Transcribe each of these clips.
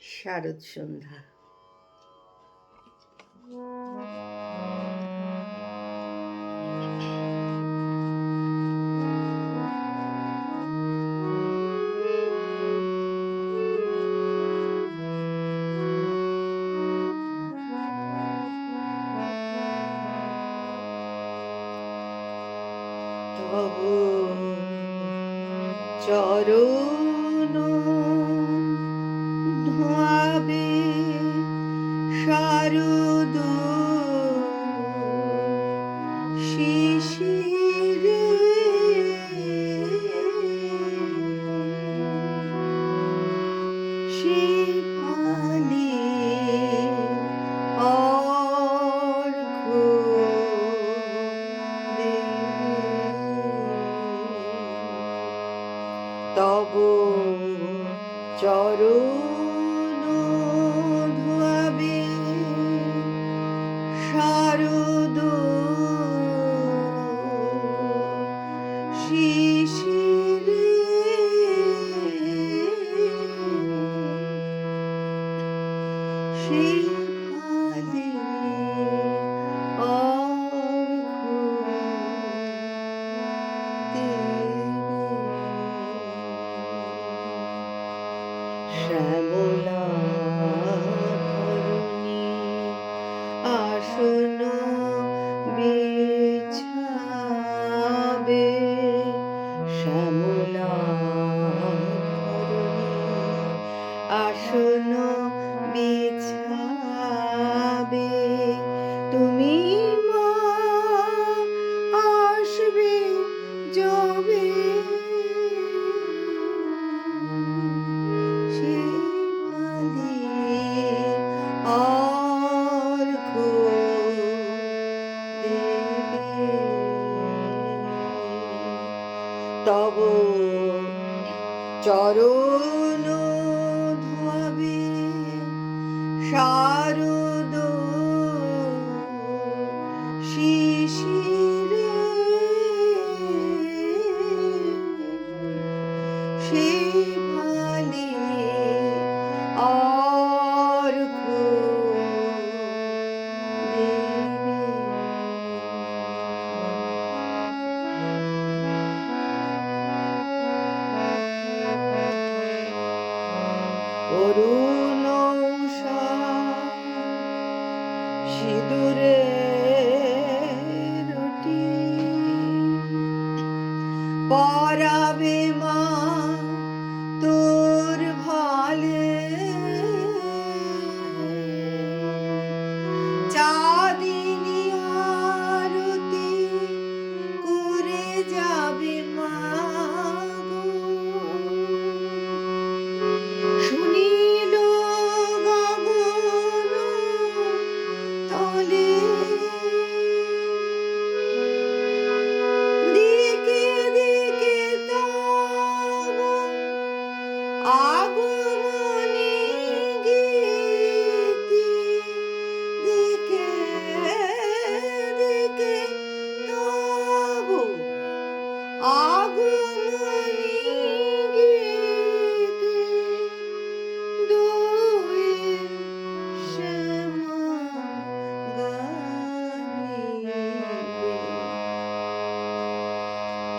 শারদ সন্ধ্যা। তব চরণ তব চরণ শিশিরে। শিফালি শ্যামলা আসন বিছাবে শ্যামলা আসন তব চরণ ধোয়াবে শারদ শিশিরে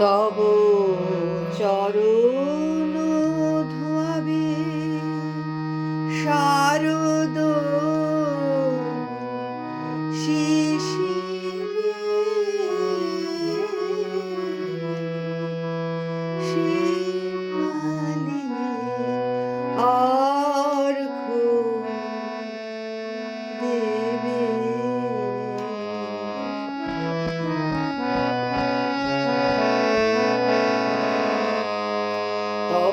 তব চরণ ধোয়াবে শারদ শিশিরে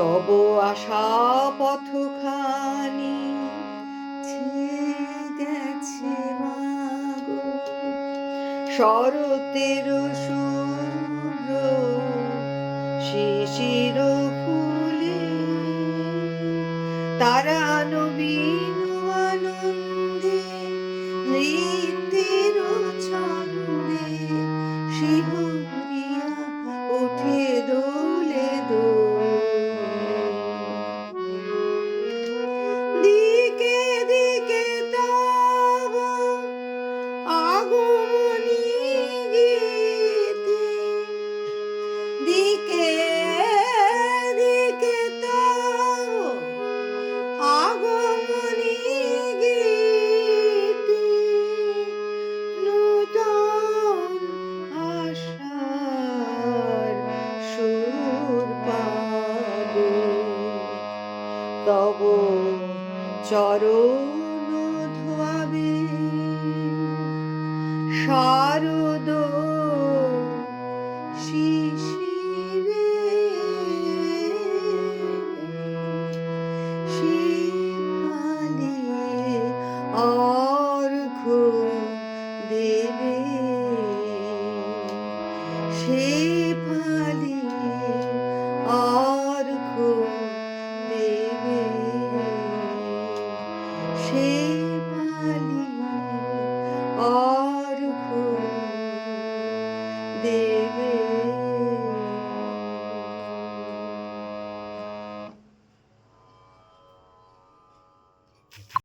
তব আশা পথখানি গেছে শরতের শুভ্র শিশির ফুলে তারা নবীন চরণ ধোয়াবে। শারদ